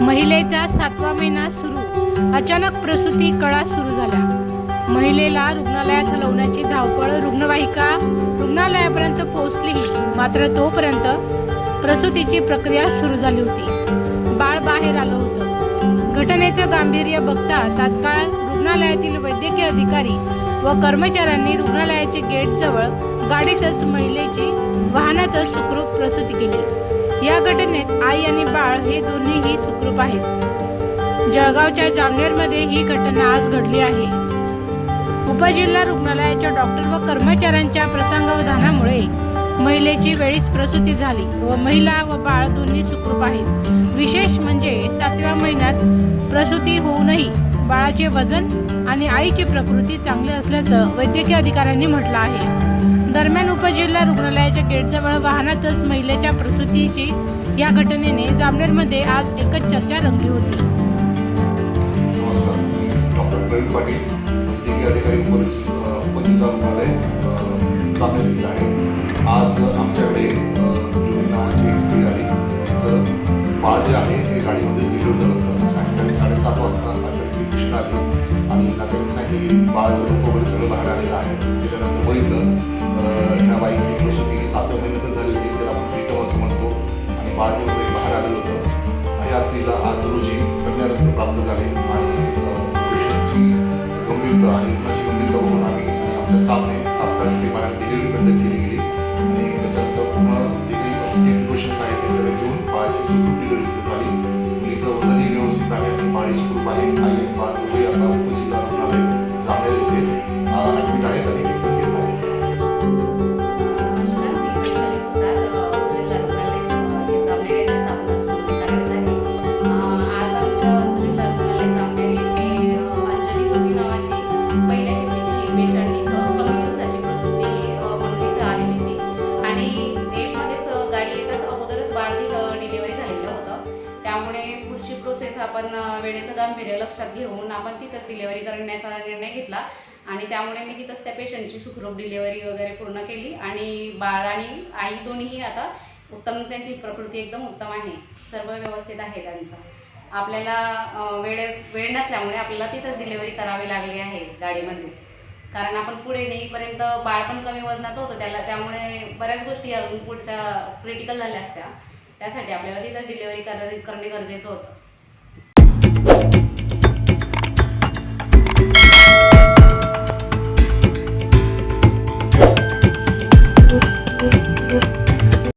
महिलेचा सातवा महिना सुरू. अचानक प्रसूती कळा सुरू झाल्या. महिलेला रुग्णालयात हलवण्याची धावपळ रुग्णवाहिका रुग्णालयापर्यंत पोहोचलीही. मात्र तोपर्यंत प्रसूतीची प्रक्रिया सुरू झाली होती. बाळ बाहेर आलं होतं. घटनेचं गांभीर्य बघता तात्काळ रुग्णालयातील वैद्यकीय अधिकारी व कर्मचाऱ्यांनी रुग्णालयाचे गेटजवळ गाडीतच महिलेची वाहनातच सुखरूप प्रसूती केली. या घटनेत आई आणि बाळ हे दोन्हीही सुखरूप आहेत. जळगावच्या जामनेरमध्ये ही घटना आज घडली आहे. उपजिल्हा रुग्णालयाच्या डॉक्टर व कर्मचाऱ्यांच्या प्रसंगावधानामुळे महिलेची वेळीच प्रसूती झाली व महिला व बाळ दोन्ही सुखरूप आहेत. विशेष म्हणजे सातव्या महिन्यात प्रसूती होऊनही बाळाचे वजन आणि आईची प्रकृती चांगली असल्याचं वैद्यकीय अधिकाऱ्यांनी म्हटलं आहे. दरम्यान उपजिल्हा रुग्णालयाच्या गेटजवळ वाहनातच महिलेच्या प्रसूतीची या घटनेने जामनेरमध्ये आज एकच चर्चा रंगली होती. डॉक्टर प्रवीण पाटील अधिकारी उपजिल्हा रुग्णालय जामनेर आहे आज आमच्याकडे जुनी नावाची एक स्त्री आहे. तिचं बाळ जे आहे ते गाडीमध्ये डिलिव्हर झालं होतं. सायंकाळी साडेसात वाजता माझ्याकडे ती पेशंट आली. आणि नातेवाईक सांगितले की बाळ जर वगैरे सगळं बाहेर आलेलं आहे. त्याच्यानंतर बघितलं ह्या बाईची प्रसूती ही सातव्या महिन्यातच झाली होती. त्याला आपण प्रीटम असं म्हणतो. आणि बाळ जे वगैरे बाहेर आलेलं होतं. आणि या स्त्रीला आज रोजी कन्यारत्न प्राप्त झाले. आणि पेशंटची गंभीरता आणि रुग्णाची गंभीरता बघून आम्ही आमच्या स्टाफने तात्काळ स्त्री बाहेर डिलिव्हरी कंडक्ट केली. व्यवस्थित आहे आणि बाळी सुखरूप त्यामुळे पुढची प्रोसेस आपण वेळेचा वेळेचं गांभीर्य लक्षात घेऊन आपण तिथंच डिलेवरी करण्याचा निर्णय घेतला. आणि त्यामुळे मी तिथंच त्या पेशंटची सुखरूप डिलेवरी वगैरे पूर्ण केली. आणि बाळ आणि आई दोन्हीही आता उत्तम त्यांची प्रकृती एकदम उत्तम आहे. सर्व व्यवस्थित आहे त्यांचं. आपल्याला वेळे वेळ नसल्यामुळे आपल्याला तिथंच डिलेवरी करावी लागली आहे गाडीमध्येच. कारण आपण पुढे नेईपर्यंत बाळ पण कमी वजनाचं होतं. त्याला त्यामुळे बऱ्याच गोष्टी अजून पुढच्या क्रिटिकल झाल्या असत्या. त्यासाठी आपल्याला तिथं डिलेवरी कर करणे गरजेचं होतं.